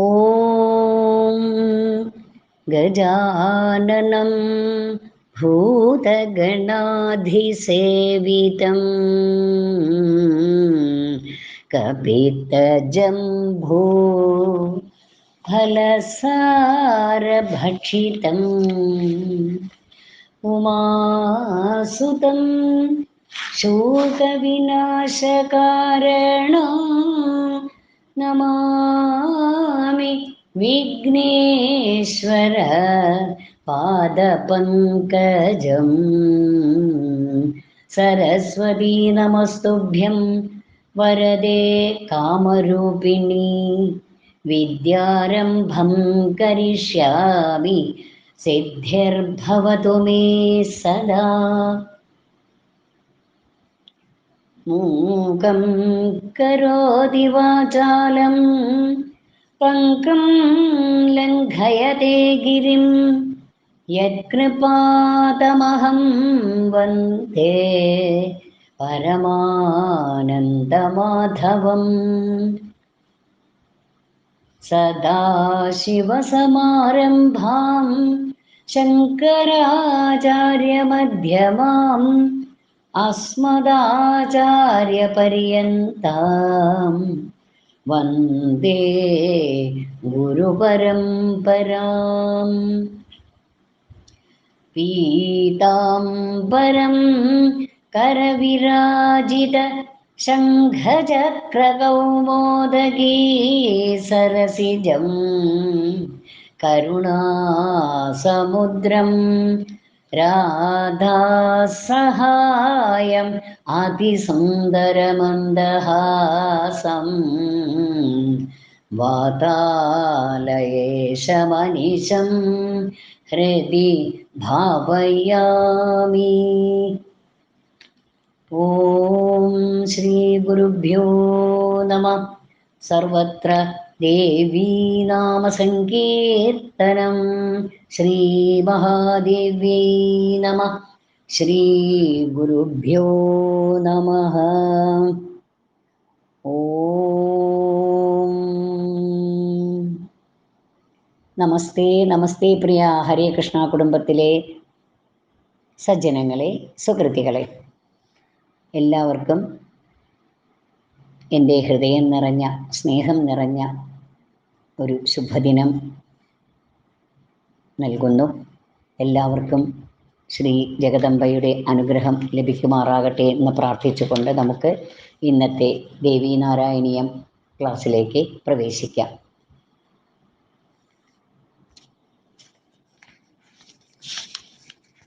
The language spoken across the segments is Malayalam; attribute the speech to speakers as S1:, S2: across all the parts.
S1: ॐ गजाननं भूतगणाधिसेवितं कपितजम्भू फलसारभक्षितम् उमासुतं शोकविनाशकारण नमामि विघ्नेश्वर पादपङ्कजम् सरस्वती नमस्तुभ्यं वरदे कामरूपिणी विद्यारम्भं करिष्यामि सिद्धिर्भवतु मे सदा। मूकं करोति वाचालं पङ्कं लङ्घयते गिरिं यत्कृपातमहं वन्दे परमानन्दमाधवम्। सदाशिवसमारम्भां शङ्कराचार्यमध्यमाम् अस्मदाचार्यपर्यन्तां वन्दे गुरुपरम्पराम् पीताम्बरं करविराजित शङ्खचक्रकौमोदगी सरसिजं രാധാസഹായം അതിസുന്ദരമന്ദഹാസം. വാതാലയേശമനിശം ഹൃദി ഭാവയാമി. ഓം ശ്രീ ഗുരുഭ്യോ നമ. സർവത്ര ദേവീനാമസങ്കീർത്തനം ശ്രീമഹാദേവ്യൈ നമ. ശ്രീഗുരുഭ്യോ നമ. ഓം. നമസ്തേ നമസ്തേ പ്രിയ ഹരേ കൃഷ്ണ കുടുംബത്തിലെ സജ്ജനങ്ങളെ സുഹൃത്തികളെ എല്ലാവർക്കും എന്റെ ഹൃദയം നിറഞ്ഞ സ്നേഹം നിറഞ്ഞ ഒരു ശുഭദിനം നൽകുന്നു. എല്ലാവർക്കും ശ്രീ ജഗദംബയുടെ അനുഗ്രഹം ലഭിക്കുമാറാകട്ടെ എന്ന് പ്രാർത്ഥിച്ചുകൊണ്ട് നമുക്ക് ഇന്നത്തെ ദേവീനാരായണീയം ക്ലാസ്സിലേക്ക് പ്രവേശിക്കാം.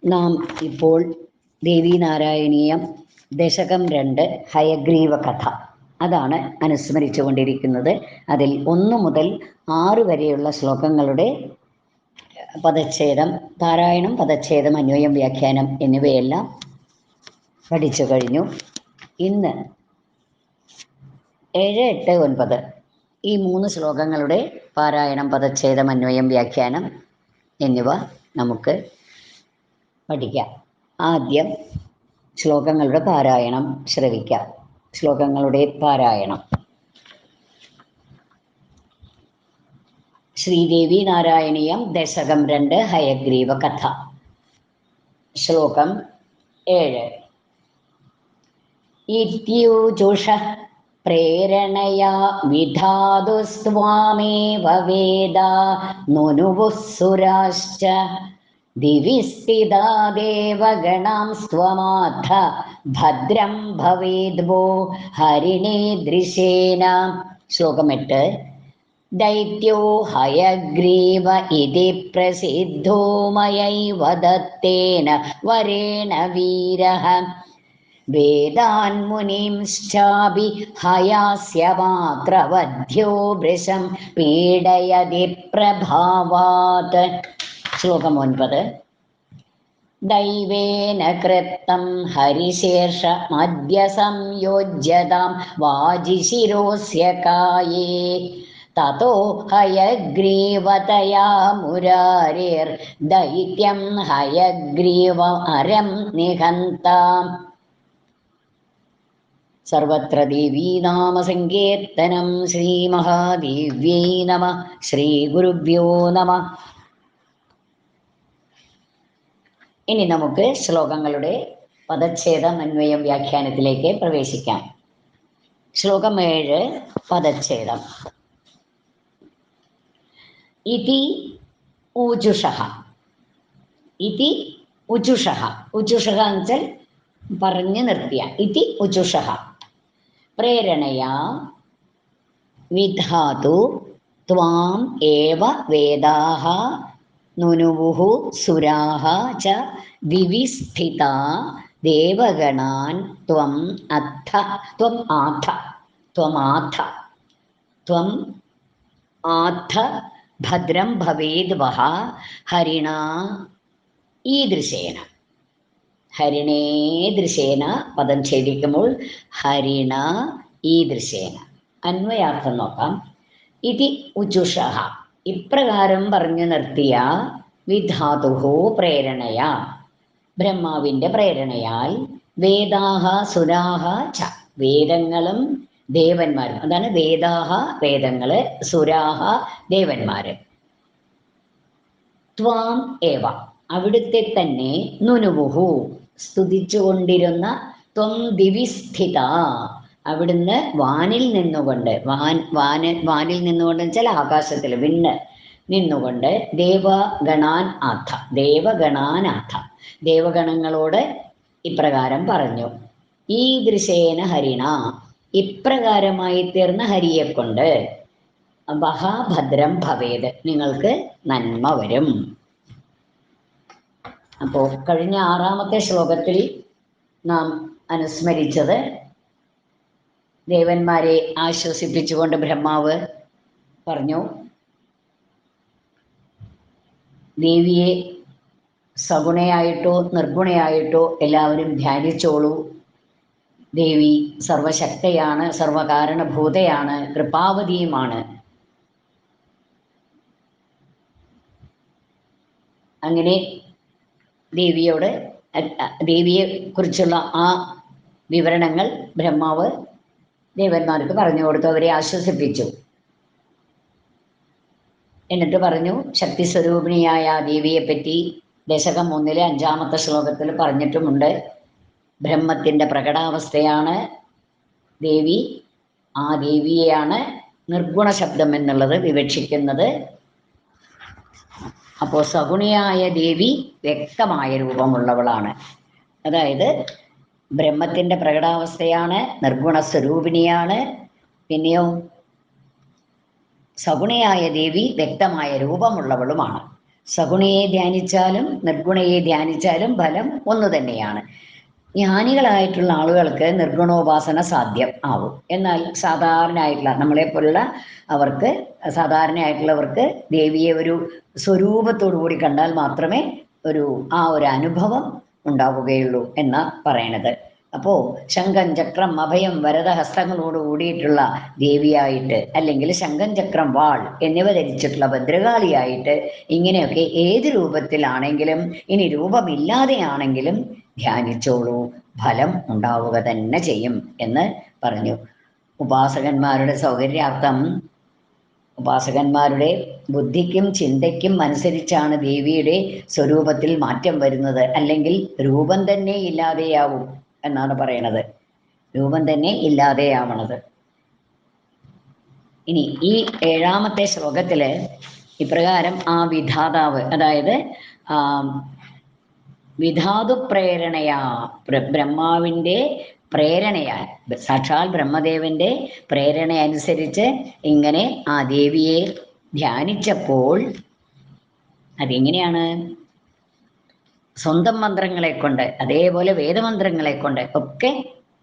S1: നാം ഇപ്പോൾ ദേവീനാരായണീയം ദശകം രണ്ട് ഹയഗ്രീവ കഥ. അതാണ് അനുസ്മരിച്ചു കൊണ്ടിരിക്കുന്നത് അതിൽ ഒന്ന് മുതൽ ആറ് വരെയുള്ള ശ്ലോകങ്ങളുടെ പദച്ഛേദം പാരായണം പദച്ഛേദം അന്വയം വ്യാഖ്യാനം എന്നിവയെല്ലാം പഠിച്ചു കഴിഞ്ഞു. ഇന്ന് ഏഴ് എട്ട് ഒൻപത് ഈ മൂന്ന് ശ്ലോകങ്ങളുടെ പാരായണം പദച്ഛേദം അന്വയം വ്യാഖ്യാനം എന്നിവ നമുക്ക് പഠിക്കാം. ആദ്യം ശ്ലോകങ്ങളുടെ പാരായണം ശ്രവിക്കാം. ശ്ലോകങ്ങളുടെ പാരായണം. ശ്രീദേവി നാരായണീയം ദശകം രണ്ട് ഹയഗ്രീവ കഥ. ശ്ലോകം ഏഴ്. ഇത്യൂജുഷ പ്രേരണയാ വിധാതുസ്വാമേവ വേദ. നുനുവുസുരാശ്ച ദേവഗണാം സ്വമാഥ ഭദ്രം ഭവേദ്വോ ഹരിണേ ദൃശേന ശ്ലോകം എട്ട് ദൈത്യോ ഹയഗ്രീവ ഇതി പ്രസിദ്ധോ മയൈവ ദത്തേന വരേണ വീരഃ വേദാൻമുനിംശ്ചാപി ഹയാസ്യ മാത്രവധ്യോ വൃശം പീഡയതി പ്രഭാവാത്। ശ്ലോകം ഒൻപത് ദൈവേന കൃത്തം ഹരിശേഷമദ്യ സംയോജ്യതാം വാജിശിരോസ്യ കായേ. തതോ ഹയഗ്രീവതയാ മുരാരിർദൈത്യം ഹയഗ്രീവ അരം നിഹന്താം. സർവത്ര ദേവീനാമസങ്കീർത്തനം ശ്രീമഹാദേവ്യൈ നമ. ശ്രീഗുരുഭ്യോ നമ. ഇനി നമുക്ക് ശ്ലോകങ്ങളുടെ പദച്ഛേദം അന്വയം വ്യാഖ്യാനത്തിലേക്ക് പ്രവേശിക്കാം. ശ്ലോകം ഏഴ് പദച്ഛേദം. ഇതി ഊജുഷ. ഇതി ഉജുഷ ഉജുഷ എന്ന് വെച്ചാൽ പറഞ്ഞു നിർത്തിയ. ഇതി ഉജുഷ പ്രേരണയാ വിധാതു ത്വാം ഏവ വേദാഹ നുനുവുഹു സുരാഹ ച വിവിസ്ഥിത ദേവഗണാൻ ത്വം അധ ത്വം ആഥ ത്വമാഥ ത്വം ആഥ ഭദ്രം ഭവേദ് വഹ ഹരിണ ഈദൃശേന. ഹരിണേ ദൃശേന പദം ഛേദിക്കുമ്പോൾ ഹരിണ ഈദൃശേന. അന്വയാർത്ഥം നോക്കാം. ഇതി ഉചുഷ ഇപ്രകാരം പറഞ്ഞു നിർത്തിയ വിധാതുഹോ പ്രേരണയ. ബ്രഹ്മാവിന്റെ പ്രേരണയാൽ വേദാഹ സുരാഹ ച വേദങ്ങളും ദേവന്മാരും. അതാണ് വേദാഹ വേദങ്ങൾ സുരാഹ ദേവന്മാര്. ത്വാം ഏവ. അവിടുത്തെ തന്നെ നുനുവുഹു. സ്തുതിച്ചുകൊണ്ടിരുന്ന ത്വം ദിവിസ്ഥിത അവിടുന്ന് വാനിൽ നിന്നുകൊണ്ട് വാൻ വാന വാനിൽ നിന്നുകൊണ്ട് വെച്ചാൽ ആകാശത്തിൽ വിണ്ണ് നിന്നുകൊണ്ട് ദേവഗണാൻ ആഥ ദേവഗണാനാഥ ദേവഗണങ്ങളോട് ഇപ്രകാരം പറഞ്ഞു ഈ ദൃശേന ഹരിണ ഇപ്രകാരമായി തീർന്ന ഹരിയെ കൊണ്ട് മഹാഭദ്രം ഭവേത് നിങ്ങൾക്ക് നന്മ വരും. അപ്പോൾ കഴിഞ്ഞ ആറാമത്തെ ശ്ലോകത്തിൽ നാം അനുസ്മരിച്ചത് ദേവന്മാരെ ആശ്വസിപ്പിച്ചുകൊണ്ട് ബ്രഹ്മാവ് പറഞ്ഞു ദേവിയെ സഗുണയായിട്ടോ നിർഗുണയായിട്ടോ എല്ലാവരും ധ്യാനിച്ചോളൂ. ദേവി സർവശക്തയാണ് സർവകാരണഭൂതയാണ് കൃപാവതിയുമാണ്. അങ്ങനെ ദേവിയോട് ദേവിയെ കുറിച്ചുള്ള ആ വിവരണങ്ങൾ ബ്രഹ്മാവ് ദേവന്മാർക്ക് പറഞ്ഞു കൊടുത്തു. അവരെ ആശ്വസിപ്പിച്ചു. എന്നിട്ട് പറഞ്ഞു ശക്തി സ്വരൂപിണിയായ ദേവിയെപ്പറ്റി ദേവിയെ പറ്റി ദശകം ഒന്നിലെ അഞ്ചാമത്തെ ശ്ലോകത്തിൽ പറഞ്ഞിട്ടുമുണ്ട്. ബ്രഹ്മത്തിന്റെ പ്രകടാവസ്ഥയാണ് ദേവി. ആ ദേവിയെയാണ് നിർഗുണ ശബ്ദം എന്നുള്ളത് വിവക്ഷിക്കുന്നത്. അപ്പോ സഗുണിയായ ദേവി വ്യക്തമായ രൂപമുള്ളവളാണ്. അതായത് ബ്രഹ്മത്തിന്റെ പ്രകടാവസ്ഥയാണ് നിർഗുണ സ്വരൂപിണിയാണ്. പിന്നെയോ സഗുണയായ ദേവി വ്യക്തമായ രൂപമുള്ളവളുമാണ്. സഗുണയെ ധ്യാനിച്ചാലും നിർഗുണയെ ധ്യാനിച്ചാലും ഫലം ഒന്നു തന്നെയാണ്. ജ്ഞാനികളായിട്ടുള്ള ആളുകൾക്ക് നിർഗുണോപാസന സാധ്യം ആവും. എന്നാൽ സാധാരണയായിട്ടുള്ള നമ്മളെ പോലുള്ള അവർക്ക് സാധാരണയായിട്ടുള്ളവർക്ക് ദേവിയെ ഒരു സ്വരൂപത്തോടു കൂടി കണ്ടാൽ മാത്രമേ ഒരു ആ ഒരു അനുഭവം ഉണ്ടാവുകയുള്ളൂ എന്ന് പറയണത്. അപ്പോ ശംഖം ചക്രം അഭയം വരദഹസ്തങ്ങളോട് കൂടിയിട്ടുള്ള ദേവിയായിട്ട് അല്ലെങ്കിൽ ശംഖം ചക്രം വാൾ എന്നിവ ധരിച്ചിട്ടുള്ള ഭദ്രകാളിയായിട്ട് ഇങ്ങനെയൊക്കെ ഏത് രൂപത്തിലാണെങ്കിലും ഇനി രൂപമില്ലാതെയാണെങ്കിലും ധ്യാനിച്ചോളൂ. ഫലം ഉണ്ടാവുക തന്നെ ചെയ്യും എന്ന് പറഞ്ഞു. ഉപാസകന്മാരുടെ സൗകര്യാർത്ഥം ഉപാസകന്മാരുടെ ബുദ്ധിക്കും ചിന്തയ്ക്കും അനുസരിച്ചാണ് ദേവിയുടെ സ്വരൂപത്തിൽ മാറ്റം വരുന്നത്. അല്ലെങ്കിൽ രൂപം തന്നെ ഇല്ലാതെയാവും എന്നാണ് പറയണത്. രൂപം തന്നെ ഇല്ലാതെയാവണത്. ഇനി ഈ ഏഴാമത്തെ ശ്ലോകത്തിൽ ഇപ്രകാരം ആ വിധാതാവ് അതായത് വിധാതു പ്രേരണയാ ബ്രഹ്മാവിന്റെ പ്രേരണയാൽ സാക്ഷാൽ ബ്രഹ്മദേവന്റെ പ്രേരണ അനുസരിച്ച് ഇങ്ങനെ ആ ദേവിയെ ധ്യാനിച്ചപ്പോൾ അതെങ്ങനെയാണ്? സ്വന്തം മന്ത്രങ്ങളെ കൊണ്ട് അതേപോലെ വേദമന്ത്രങ്ങളെ കൊണ്ട് ഒക്കെ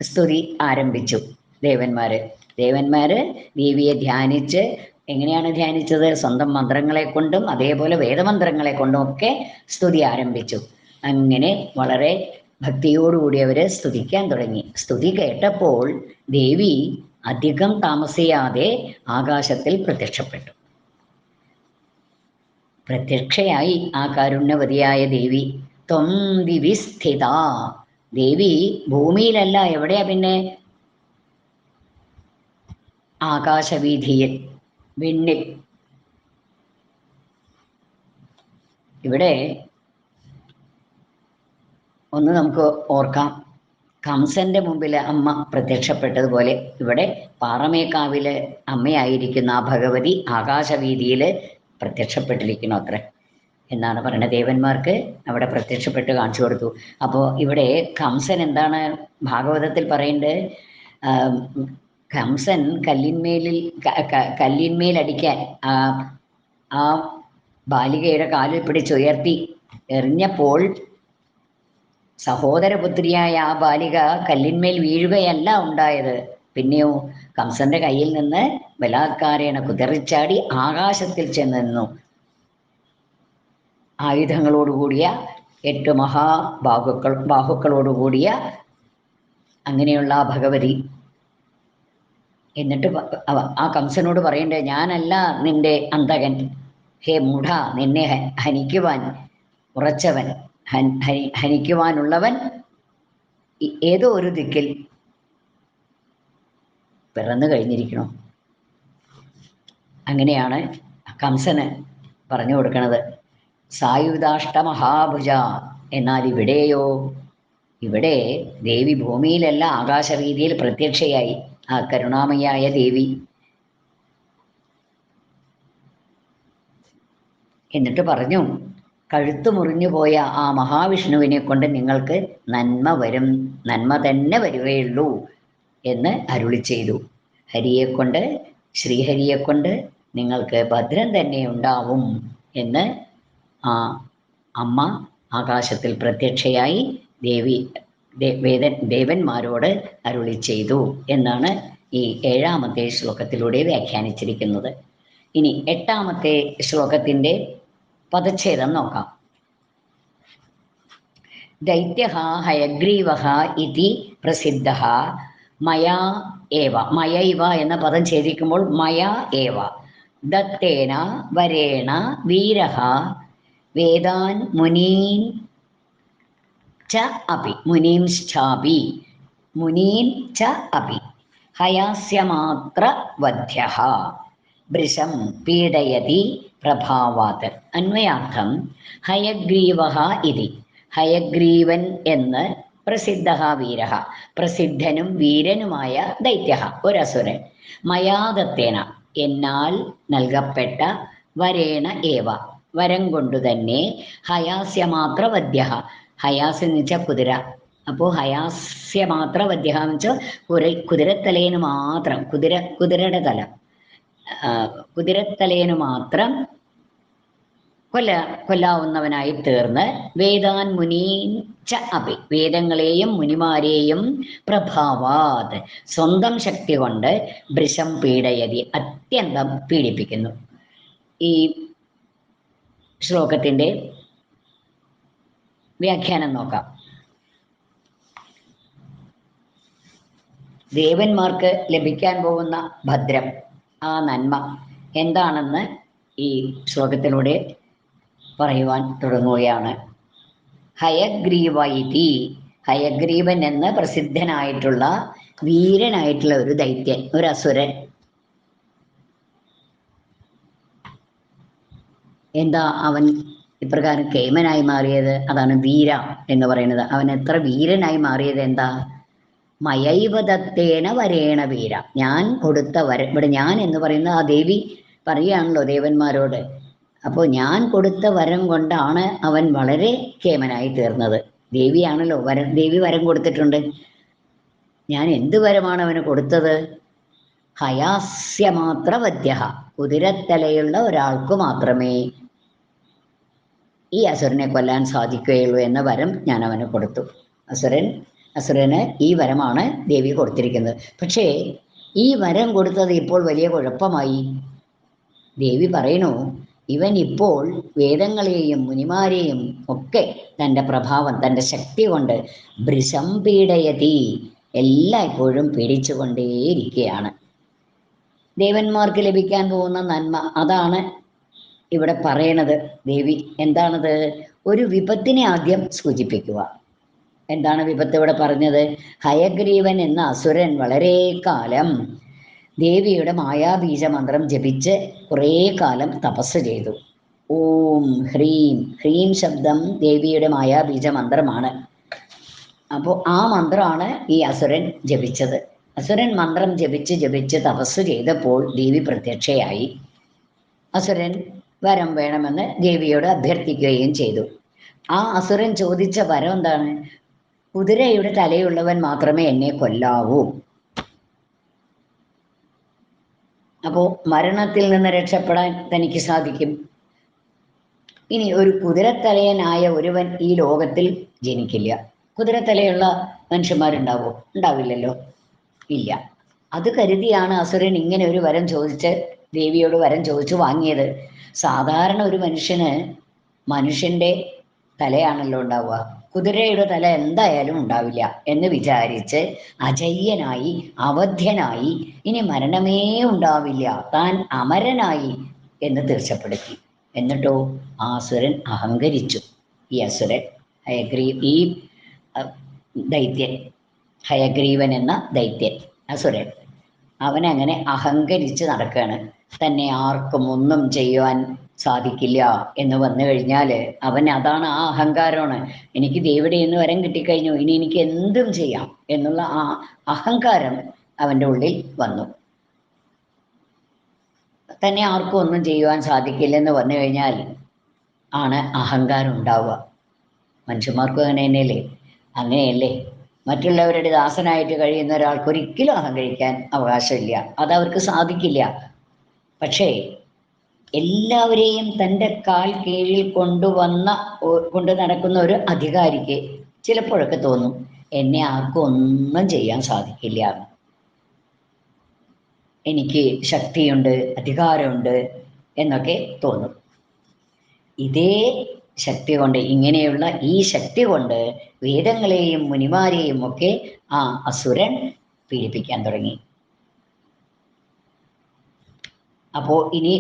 S1: സ്തുതി ആരംഭിച്ചു ദേവന്മാര്. ദേവന്മാര് ദേവിയെ ധ്യാനിച്ച് എങ്ങനെയാണ് ധ്യാനിച്ചത്? സ്വന്തം മന്ത്രങ്ങളെ കൊണ്ടും അതേപോലെ വേദമന്ത്രങ്ങളെ കൊണ്ടും ഒക്കെ സ്തുതി ആരംഭിച്ചു. അങ്ങനെ വളരെ ഭക്തിയോടുകൂടി അവരെ സ്തുതിക്കാൻ തുടങ്ങി. സ്തുതി കേട്ടപ്പോൾ ദേവി അധികം താമസിയാതെ ആകാശത്തിൽ പ്രത്യക്ഷപ്പെട്ടു. പ്രത്യക്ഷയായി ആ കാരുണ്യവതിയായ ദേവി ത്വം ദിവി സ്ഥിത. ദേവി ഭൂമിയിലല്ല എവിടെയാ പിന്നെ? ആകാശവീതിയിൽ വിണ്ണിൽ. ഇവിടെ ഒന്ന് നമുക്ക് ഓർക്കാം. കംസന്റെ മുമ്പിൽ അമ്മ പ്രത്യക്ഷപ്പെട്ടതുപോലെ ഇവിടെ പാറമേക്കാവിലെ അമ്മയായിരിക്കുന്ന ആ ഭഗവതി ആകാശവീതിയിൽ പ്രത്യക്ഷപ്പെട്ടിരിക്കുന്നു അത്ര. എന്നാണ് പറയുന്നത്. ദേവന്മാർക്ക് അവിടെ പ്രത്യക്ഷപ്പെട്ട് കാണിച്ചു കൊടുത്തു. അപ്പോൾ ഇവിടെ കംസൻ എന്താണ് ഭാഗവതത്തിൽ പറയേണ്ടത്? കംസൻ കല്ലിന്മേലിൽ കല്ലിന്മേലടിക്കാൻ ആ ആ ബാലികയുടെ കാലിൽ പിടിച്ചുയർത്തി എറിഞ്ഞപ്പോൾ സഹോദരപുത്രിയായ ആ ബാലിക കല്ലിന്മേൽ വീഴുകയല്ല ഉണ്ടായത്. പിന്നെയോ കംസന്റെ കയ്യിൽ നിന്ന് ബലാത്കാരേണ കുതിറിച്ചാടി ആകാശത്തിൽ ചെന്ന് നിന്നു. ആയുധങ്ങളോടുകൂടിയ എട്ട് മഹാബാഹുക്കൾ ബാഹുക്കളോടുകൂടിയ അങ്ങനെയുള്ള ആ ഭഗവതി. എന്നിട്ട് ആ കംസനോട് പറയണ്ടേ ഞാനല്ല നിന്റെ അന്തകൻ ഹേ മൂഢ നിന്നെ ഹനിക്കുവാൻ ഉറച്ചവൻ. ഹനി- ഹനിക്കുവാനുള്ളവൻ ഏതോ ഒരു ദിക്കിൽ പിറന്നു കഴിഞ്ഞിരിക്കണം അങ്ങനെയാണ് കംസന് പറഞ്ഞു കൊടുക്കുന്നത് സായുധാഷ്ട മഹാഭുജ എന്നാൽ ഇവിടെയോ? ഇവിടെ ദേവി ഭൂമിയിലല്ല ആകാശവീതിയിൽ പ്രത്യക്ഷയായി. ആ കരുണാമയായ ദേവി. എന്നിട്ട് പറഞ്ഞു കഴുത്തു മുറിഞ്ഞു പോയ ആ മഹാവിഷ്ണുവിനെ കൊണ്ട് നിങ്ങൾക്ക് നന്മ വരും. നന്മ തന്നെ വരികയുള്ളൂ എന്ന് അരുളി ചെയ്തു. ഹരിയെ കൊണ്ട് ശ്രീഹരിയെ കൊണ്ട് നിങ്ങൾക്ക് ഭദ്രം തന്നെ ഉണ്ടാവും എന്ന് ആ അമ്മ ആകാശത്തിൽ പ്രത്യക്ഷയായി ദേവി വേദൻ ദേവന്മാരോട് അരുളി ചെയ്തു എന്നാണ് ഈ ഏഴാമത്തെ ശ്ലോകത്തിലൂടെ വ്യാഖ്യാനിച്ചിരിക്കുന്നത്. ഇനി എട്ടാമത്തെ ശ്ലോകത്തിന്റെ പദച്ഛേദം നോക്കാം. ദൈത്യ ഹയഗ്രീവ ഇതി പ്രസിദ്ധ മയാ ഏവ. മയൈവ എന്ന പദം ഛേദിക്കുമ്പോൾ മയാ ഏവ. ദത്തേന വരേണ വീര വേദാൻ മുനീൻ ച അപി മുനീംശ്ചാപി മുനീൻ ച അപി ഹയാസ്യമാത്ര വധ്യ ഭൃശം പീഡയതി പ്രഭാവാത് അന്വയാർത്ഥം ഹയഗ്രീവ ഇതി. ഹയഗ്രീവൻ എന്ന് പ്രസിദ്ധ വീര പ്രസിദ്ധനും വീരനുമായ ദൈത്യ ഒരസുരൻ. മയാദത്തേന എന്നാൽ നൽകപ്പെട്ട വരേണ ഏവ. വരം കൊണ്ടു തന്നെ ഹയാസ്യമാത്ര വദ്യ ഹയാസ് എന്ന് വെച്ചാൽ കുതിര. അപ്പോൾ ഹയാസ്യമാത്ര വദ്യ എന്ന് വെച്ചാൽ കുതിരത്തലേന് മാത്രം. കുതിര കുതിരയുടെ തല. കുതിരത്തലേന് മാത്രം കൊല്ല കൊല്ലാവുന്നവനായി തീർന്ന് വേദാൻ മുനീൻ ച അപി വേദങ്ങളെയും മുനിമാരെയും പ്രഭാവാത്. സ്വന്തം ശക്തി കൊണ്ട് വൃഷം പീഡയതി അത്യന്തം പീഡിപ്പിക്കുന്നു. ഈ ശ്ലോകത്തിന്റെ വ്യാഖ്യാനം നോക്കാം. ദേവന്മാർക്ക് ലഭിക്കാൻ പോകുന്ന ഭദ്രം. ആ നന്മ എന്താണെന്ന് ഈ ശ്ലോകത്തിലൂടെ പറയുവാൻ തുടങ്ങുകയാണ്. ഹയഗ്രീവൈതി. ഹയഗ്രീവൻ എന്ന് പ്രസിദ്ധനായിട്ടുള്ള വീരനായിട്ടുള്ള ഒരു ദൈത്യൻ ഒരു അസുരൻ. എന്താ അവൻ ഇപ്രകാരം കേമനായി മാറിയത്? അതാണ് വീര എന്ന് പറയുന്നത്. അവൻ എത്ര വീരനായി മാറിയത്? എന്താ? മയൈവദത്തേന വരേണ വീര. ഞാൻ കൊടുത്ത വര ഇവിടെ ഞാൻ എന്ന് പറയുന്ന ആ ദേവി പറയുകയാണല്ലോ ദേവന്മാരോട്. അപ്പോൾ ഞാൻ കൊടുത്ത വരം കൊണ്ടാണ് അവൻ വളരെ കേമനായി തീർന്നത്. ദേവിയാണല്ലോ വരം ദേവി വരം കൊടുത്തിട്ടുണ്ട്. ഞാൻ എന്ത് വരമാണ് അവന് കൊടുത്തത്? ഹയാസ്യമാത്ര വദ്യ കുതിരത്തലയുള്ള ഒരാൾക്ക് മാത്രമേ ഈ അസുരനെ കൊല്ലാൻ സാധിക്കുകയുള്ളൂ എന്ന വരം ഞാൻ അവന് കൊടുത്തു. അസുരൻ അസുരന് ഈ വരമാണ് ദേവി കൊടുത്തിരിക്കുന്നത്. പക്ഷേ ഈ വരം കൊടുത്തത് ഇപ്പോൾ വലിയ കുഴപ്പമായി. ദേവി പറയുന്നു ഇവൻ ഇപ്പോൾ വേദങ്ങളെയും മുനിമാരെയും ഒക്കെ തന്റെ പ്രഭാവം തന്റെ ശക്തി കൊണ്ട് ഭൃശം പീഡയതി എല്ലായ്പ്പോഴും പീഡിച്ചുകൊണ്ടേയിരിക്കുകയാണ് ദേവന്മാർക്ക് ലഭിക്കാൻ പോകുന്ന നന്മ അതാണ് ഇവിടെ പറയണത്. ദേവി എന്താണത്? ഒരു വിപത്തിനെ ആദ്യം സൂചിപ്പിക്കുക. എന്താണ് വിപത്ത് ഇവിടെ പറഞ്ഞത്? ഹയഗ്രീവൻ എന്ന അസുരൻ വളരെ കാലം ദേവിയുടെ മായാബീജ മന്ത്രം ജപിച്ച് കുറേ കാലം തപസ് ചെയ്തു. ഓം ഹ്രീം. ഹ്രീം ശബ്ദം ദേവിയുടെ മായാബീജ മന്ത്രമാണ്. അപ്പോൾ ആ മന്ത്രമാണ് ഈ അസുരൻ ജപിച്ചത്. അസുരൻ മന്ത്രം ജപിച്ച് ജപിച്ച് തപസ് ചെയ്തപ്പോൾ ദേവി പ്രത്യക്ഷയായി. അസുരൻ വരം വേണമെന്ന് ദേവിയോട് അഭ്യർത്ഥിക്കുകയും ചെയ്തു. ആ അസുരൻ ചോദിച്ച വരം എന്താണ്? കുതിരയുടെ തലയുള്ളവൻ മാത്രമേ എന്നെ കൊല്ലാവൂ. അപ്പോ മരണത്തിൽ നിന്ന് രക്ഷപ്പെടാൻ തനിക്ക് സാധിക്കും. ഇനി ഒരു കുതിരത്തലയനായ ഒരുവൻ ഈ ലോകത്തിൽ ജനിക്കില്ല. കുതിരത്തലയുള്ള മനുഷ്യന്മാരുണ്ടാവോ? ഉണ്ടാവില്ലല്ലോ. ഇല്ല. അത് കരുതിയാണ് അസുരൻ ഇങ്ങനെ ഒരു വരം ചോദിച്ച് ദേവിയോട് വരം ചോദിച്ചു വാങ്ങിയത്. സാധാരണ ഒരു മനുഷ്യന് മനുഷ്യന്റെ തലയാണല്ലോ ഉണ്ടാവുക. കുതിരയുടെ തല എന്തായാലും ഉണ്ടാവില്ല എന്ന് വിചാരിച്ച് അജയ്യനായി അവധ്യനായി ഇനി മരണമേ ഉണ്ടാവില്ല താൻ അമരനായി എന്ന് തീർച്ചപ്പെടുത്തി എന്നിട്ടോ ആസുരൻ അഹങ്കരിച്ചു. ഈ അസുരൻ ഹയഗ്രീ ഈ ദൈത്യൻ ഹയഗ്രീവൻ എന്ന ദൈത്യൻ അസുരൻ അവനങ്ങനെ അഹങ്കരിച്ച് നടക്കുകയാണ് തന്നെ ആർക്കും ഒന്നും ചെയ്യുവാൻ സാധിക്കില്ല എന്ന് വന്നു കഴിഞ്ഞാൽ അവൻ അതാണ് ആ അഹങ്കാരമാണ് എനിക്ക് ദേവിടെ എന്ന് വരം കിട്ടിക്കഴിഞ്ഞു. ഇനി എനിക്ക് എന്തും ചെയ്യാം എന്നുള്ള ആ അഹങ്കാരം അവന്റെ ഉള്ളിൽ വന്നു. തന്നെ ആർക്കും ഒന്നും ചെയ്യുവാൻ സാധിക്കില്ലെന്ന് വന്നു കഴിഞ്ഞാൽ ആണ് അഹങ്കാരം ഉണ്ടാവുക. മനുഷ്യന്മാർക്കും അങ്ങനെ തന്നെയല്ലേ അങ്ങനെയല്ലേ? മറ്റുള്ളവരുടെ ദാസനായിട്ട് കഴിയുന്ന ഒരാൾക്ക് ഒരിക്കലും അഹങ്കരിക്കാൻ അവകാശമില്ല. അത് അവർക്ക് സാധിക്കില്ല. പക്ഷേ എല്ലാവരെയും തന്റെ കാൽ കീഴിൽ കൊണ്ടുവന്ന കൊണ്ട് നടക്കുന്ന ഒരു അധികാരിക്ക് ചിലപ്പോഴൊക്കെ തോന്നും എന്നെ ആർക്കും ഒന്നും ചെയ്യാൻ സാധിക്കില്ല. എനിക്ക് ശക്തിയുണ്ട് അധികാരമുണ്ട് എന്നൊക്കെ തോന്നും ഇതേ ശക്തി കൊണ്ട് ഇങ്ങനെയുള്ള ഈ ശക്തി കൊണ്ട് വേദങ്ങളെയും മുനിമാരെയും ഒക്കെ ആ അസുരൻ പീഡിപ്പിക്കാൻ തുടങ്ങി അപ്പോൾ ഇനി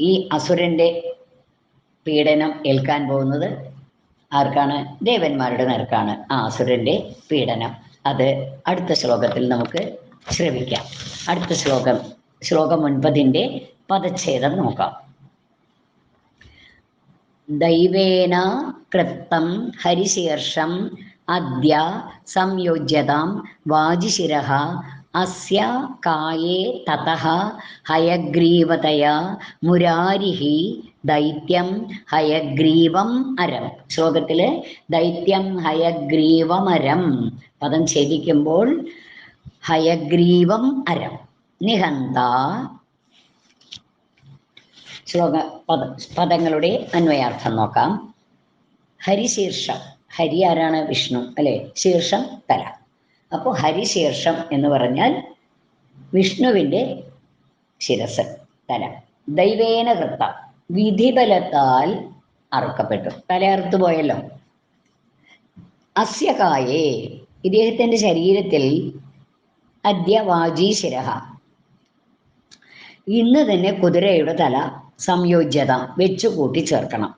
S1: ഈ അസുരന്റെ പീഡനം ഏൽക്കാൻ പോകുന്നത് ആർക്കാണ്? ദേവന്മാരുടെ നേർക്കാണ് ആ അസുരന്റെ പീഡനം. അത് അടുത്ത ശ്ലോകത്തിൽ നമുക്ക് ശ്രവിക്കാം. അടുത്ത ശ്ലോകം ശ്ലോകം ഒൻപതിന്റെ പദച്ഛേദം നോക്കാം. ദൈവേന കൃത്തം ഹരിശീർഷം അദ്യ സംയോജ്യതാം വാജിശിരഃ അസ്യ കായേ തതഃ ഹയഗ്രീവതയാ മുരാരിഹി ദൈത്യം ഹയഗ്രീവം അരം. ശ്ലോകത്തിൽ ദൈത്യം ഹയഗ്രീവമരം പദം ഛേദിക്കുമ്പോൾ ഹയഗ്രീവം അരം. നിഹന്ത ശ്ലോക പദ പദങ്ങളുടെ അന്വയാർത്ഥം നോക്കാം. ഹരിശീർഷം. ഹരി ആരാണ്? വിഷ്ണു. അല്ലെ? ശീർഷം തല. അപ്പോൾ ഹരിശീർഷം എന്ന് പറഞ്ഞാൽ വിഷ്ണുവിന്റെ ശിരസ് തല. ദൈവേന കൃത്ത. വിധിബലത്താൽ അറുക്കപ്പെട്ടു. തല അറുത്തു പോയല്ലോ. അസ്യകായേ. ഇദ്ദേഹത്തിന്റെ ശരീരത്തിൽ അദ്യവാജി ശിരഹ. ഇന്ന് തന്നെ കുതിരയുടെ തല സംയോജ്യത വെച്ചു കൂട്ടി ചേർക്കണം.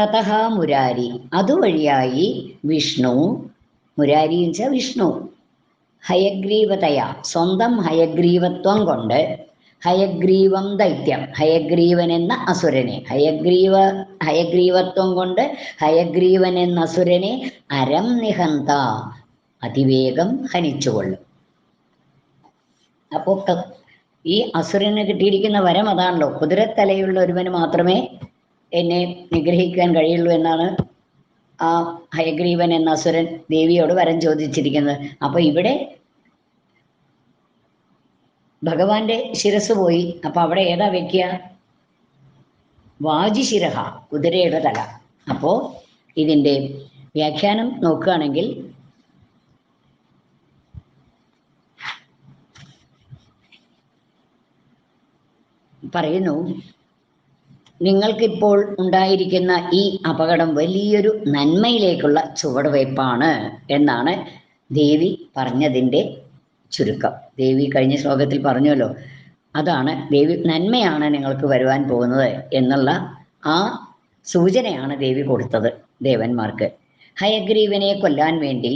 S1: തതഹ മുരാരി. അതുവഴിയായി വിഷ്ണു മുരാരി എന്ന് വെച്ചാൽ വിഷ്ണു. ഹയഗ്രീവതയ. സ്വന്തം ഹയഗ്രീവത്വം കൊണ്ട് ഹയഗ്രീവം ദൈത്യം. ഹയഗ്രീവൻ എന്ന അസുരനെ. ഹയഗ്രീവ ഹയഗ്രീവത്വം കൊണ്ട് ഹയഗ്രീവൻ എന്ന അസുരനെ അരം നിഹന്ത അതിവേഗം ഹനിച്ചുകൊള്ളും. അപ്പോൾ ഈ അസുരന് കിട്ടിയിരിക്കുന്ന വരം അതാണല്ലോ. കുതിരത്തലയുള്ള ഒരുവന് മാത്രമേ എന്നെ നിഗ്രഹിക്കാൻ കഴിയുള്ളൂ എന്നാണ് ആ ഹയഗ്രീവൻ എന്ന അസുരൻ ദേവിയോട് വരം ചോദിച്ചിരിക്കുന്നത് അപ്പൊ ഇവിടെ ഭഗവാന്റെ ശിരസ് പോയി. അപ്പൊ അവിടെ ഏതാ വെക്കുക? വാജിശിരഹ കുതിരയുടെ തല. അപ്പോ ഇതിന്റെ വ്യാഖ്യാനം നോക്കുകയാണെങ്കിൽ പറയുന്നു നിങ്ങൾക്കിപ്പോൾ ഉണ്ടായിരിക്കുന്ന ഈ അപകടം വലിയൊരു നന്മയിലേക്കുള്ള ചുവടുവയ്പ്പാണ് എന്നാണ് ദേവി പറഞ്ഞതിന്റെ ചുരുക്കം. ദേവി കഴിഞ്ഞ ശ്ലോകത്തിൽ പറഞ്ഞല്ലോ അതാണ് ദേവി നന്മയാണ് നിങ്ങൾക്ക് വരുവാൻ പോകുന്നത് എന്നുള്ള ആ സൂചനയാണ് ദേവി കൊടുത്തത് ദേവന്മാർക്ക്. ഹയഗ്രീവനെ കൊല്ലാൻ വേണ്ടി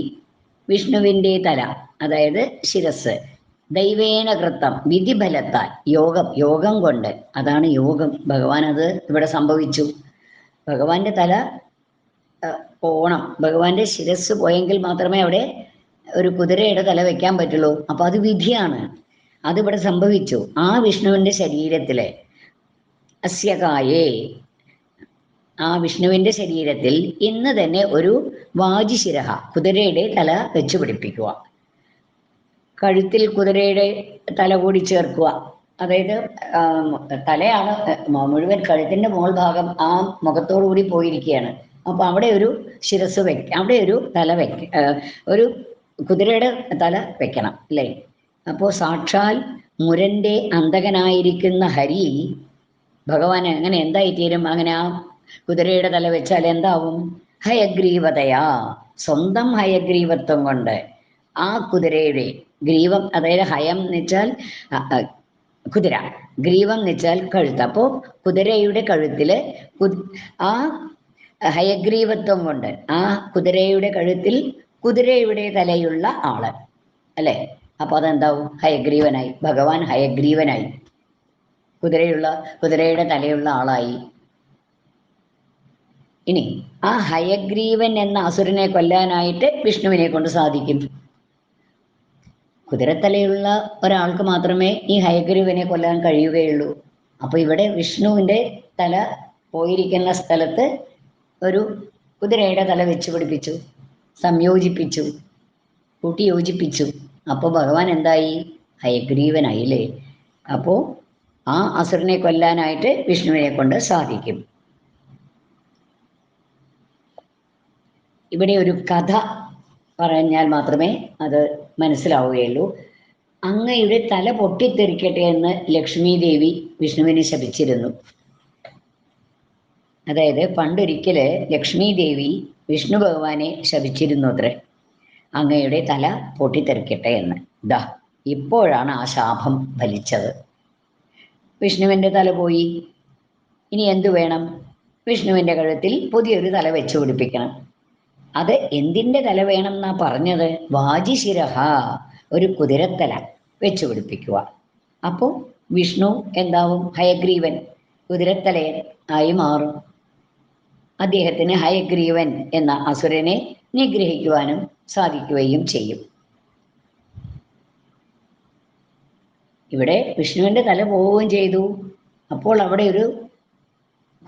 S1: വിഷ്ണുവിന്റെ തല അതായത് ശിരസ് ദൈവേന കൃത്തം വിധിഫലത്താൽ യോഗം യോഗം കൊണ്ട്. അതാണ് യോഗം. ഭഗവാൻ അത് ഇവിടെ സംഭവിച്ചു. ഭഗവാന്റെ തല പോണം ഭഗവാന്റെ ശിരസ് പോയെങ്കിൽ മാത്രമേ അവിടെ ഒരു കുതിരയുടെ തല വെക്കാൻ പറ്റുള്ളൂ. അപ്പൊ അത് വിധിയാണ്. അതിവിടെ സംഭവിച്ചു. ആ വിഷ്ണുവിന്റെ ശരീരത്തിലെ അസ്യകായേ ആ വിഷ്ണുവിന്റെ ശരീരത്തിൽ ഇന്ന് തന്നെ ഒരു വാജിശിരഹ കുതിരയുടെ തല വെച്ചു പിടിപ്പിക്കുക. കഴുത്തിൽ കുതിരയുടെ തല കൂടി ചേർക്കുക. അതായത് തലയാണ് മുഴുവൻ കഴുത്തിന്റെ മുകൾ ഭാഗം ആ മുഖത്തോടു കൂടി പോയിരിക്കുകയാണ്. അപ്പൊ അവിടെ ഒരു ശിരസ് വെക്ക അവിടെ ഒരു തല വെക്ക ഒരു കുതിരയുടെ തല വെക്കണം അല്ലേ? അപ്പോ സാക്ഷാൽ മുരന്റെ അന്തകനായിരിക്കുന്ന ഹരി ഭഗവാൻ അങ്ങനെ എന്തായി തീരും അങ്ങനെ ആ കുതിരയുടെ തല വെച്ചാൽ എന്താവും? ഹയഗ്രീവതയാ. സ്വന്തം ഹയഗ്രീവത്വം കൊണ്ട് ആ കുതിരയുടെ ഗ്രീവം അതായത് ഹയം എന്ന് വെച്ചാൽ കുതിര. ഗ്രീവം എന്ന് വെച്ചാൽ കഴുത്ത്. അപ്പോ കുതിരയുടെ കഴുത്തിൽ കു- ആ ഹയഗ്രീവത്വം കൊണ്ട് ആ കുതിരയുടെ കഴുത്തിൽ കുതിരയുടെ തലയുള്ള ആൾ. അല്ലെ? അപ്പൊ അതെന്താവും? ഹയഗ്രീവനായി. ഭഗവാൻ ഹയഗ്രീവനായി. കുതിരയുള്ള കുതിരയുടെ തലയുള്ള ആളായി. ഇനി ആ ഹയഗ്രീവൻ എന്ന അസുരനെ കൊല്ലാനായിട്ട് വിഷ്ണുവിനെ കൊണ്ട് സാധിക്കും. കുതിരത്തലയുള്ള ഒരാൾക്ക് മാത്രമേ ഈ ഹയഗ്രീവനെ കൊല്ലാൻ കഴിയുകയുള്ളൂ. അപ്പൊ ഇവിടെ വിഷ്ണുവിന്റെ തല പോയിരിക്കുന്ന സ്ഥലത്ത് ഒരു കുതിരയുടെ തല വെച്ച് പിടിപ്പിച്ചു സംയോജിപ്പിച്ചു കൂട്ടി യോജിപ്പിച്ചു. അപ്പോൾ ഭഗവാൻ എന്തായി? ഹയഗ്രീവനായില്ലേ? അപ്പോൾ ആ അസുരനെ കൊല്ലാനായിട്ട് വിഷ്ണുവിനെ കൊണ്ട് സാധിക്കും. ഇവിടെ ഒരു കഥ പറഞ്ഞാൽ മാത്രമേ അത് മനസ്സിലാവുകയുള്ളൂ. അങ്ങയുടെ തല പൊട്ടിത്തെറിക്കട്ടെ എന്ന് ലക്ഷ്മി ദേവി വിഷ്ണുവിനെ ശപിച്ചിരുന്നു. അതായത് പണ്ടൊരിക്കൽ ലക്ഷ്മി ദേവി വിഷ്ണു ഭഗവാനെ ശപിച്ചിരുന്നു അത്രേ അങ്ങയുടെ തല പൊട്ടിത്തെറിക്കട്ടെ എന്ന്. ദാ ഇപ്പോഴാണ് ആ ശാപം ഫലിച്ചത്. വിഷ്ണുവിന്റെ തല പോയി. ഇനി എന്തു വേണം? വിഷ്ണുവിന്റെ കഴുത്തിൽ പുതിയൊരു തല വെച്ചു പിടിപ്പിക്കണം. അത് എന്തിന്റെ തല വേണം എന്നാ പറഞ്ഞത് വാജിശിരഹ ഒരു കുതിരത്തല വെച്ചു പിടിപ്പിക്കുക. അപ്പോ വിഷ്ണു എന്താവും? ഹയഗ്രീവൻ കുതിരത്തലയൻ ആയി മാറും. അദ്ദേഹത്തിന് ഹയഗ്രീവൻ എന്ന അസുരനെ നിഗ്രഹിക്കുവാനും സാധിക്കുകയും ചെയ്യും. ഇവിടെ വിഷ്ണുവിന്റെ തല പോവുകയും ചെയ്തു. അപ്പോൾ അവിടെ ഒരു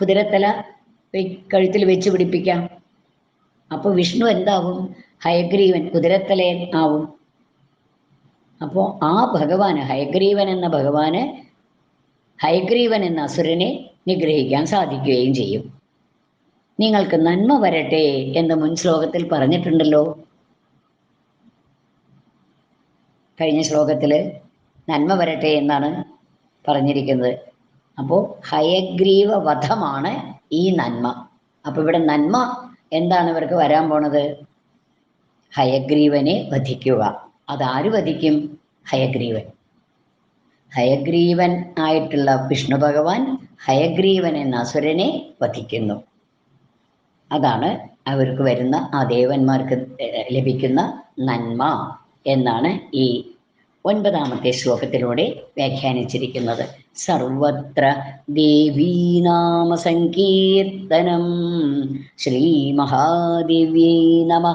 S1: കുതിരത്തല കഴുത്തിൽ വെച്ച് പിടിപ്പിക്കാം. അപ്പൊ വിഷ്ണു എന്താവും? ഹയഗ്രീവൻ കുതിരത്തലയൻ ആവും. അപ്പോ ആ ഭഗവാന് ഹയഗ്രീവൻ എന്ന ഭഗവാന് ഹയഗ്രീവൻ എന്ന അസുരനെ നിഗ്രഹിക്കാൻ സാധിക്കുകയും ചെയ്യും. നിങ്ങൾക്ക് നന്മ വരട്ടെ എന്ന് മുൻ ശ്ലോകത്തിൽ പറഞ്ഞിട്ടുണ്ടല്ലോ. കഴിഞ്ഞ ശ്ലോകത്തിൽ നന്മ വരട്ടെ എന്നാണ് പറഞ്ഞിരിക്കുന്നത്. അപ്പോൾ ഹയഗ്രീവ വധമാണ് ഈ നന്മ. അപ്പൊ ഇവിടെ നന്മ എന്താണ് ഇവർക്ക് വരാൻ പോണത്? ഹയഗ്രീവനെ വധിക്കുക. അതാര് വധിക്കും? ഹയഗ്രീവൻ. ഹയഗ്രീവൻ ആയിട്ടുള്ള വിഷ്ണു ഭഗവാൻ ഹയഗ്രീവൻ എന്ന അസുരനെ വധിക്കുന്നു. അതാണ് അവർക്ക് വരുന്ന ആ ദേവന്മാർക്ക് ലഭിക്കുന്ന നന്മ എന്നാണ് ഈ ഒൻപതാമത്തെ ശ്ലോകത്തിലൂടെ വ്യാഖ്യാനിച്ചിരിക്കുന്നത്. സർവത്ര ദേവീനാമസങ്കീർത്തനം ശ്രീ മഹാദേവ്യേ നമ.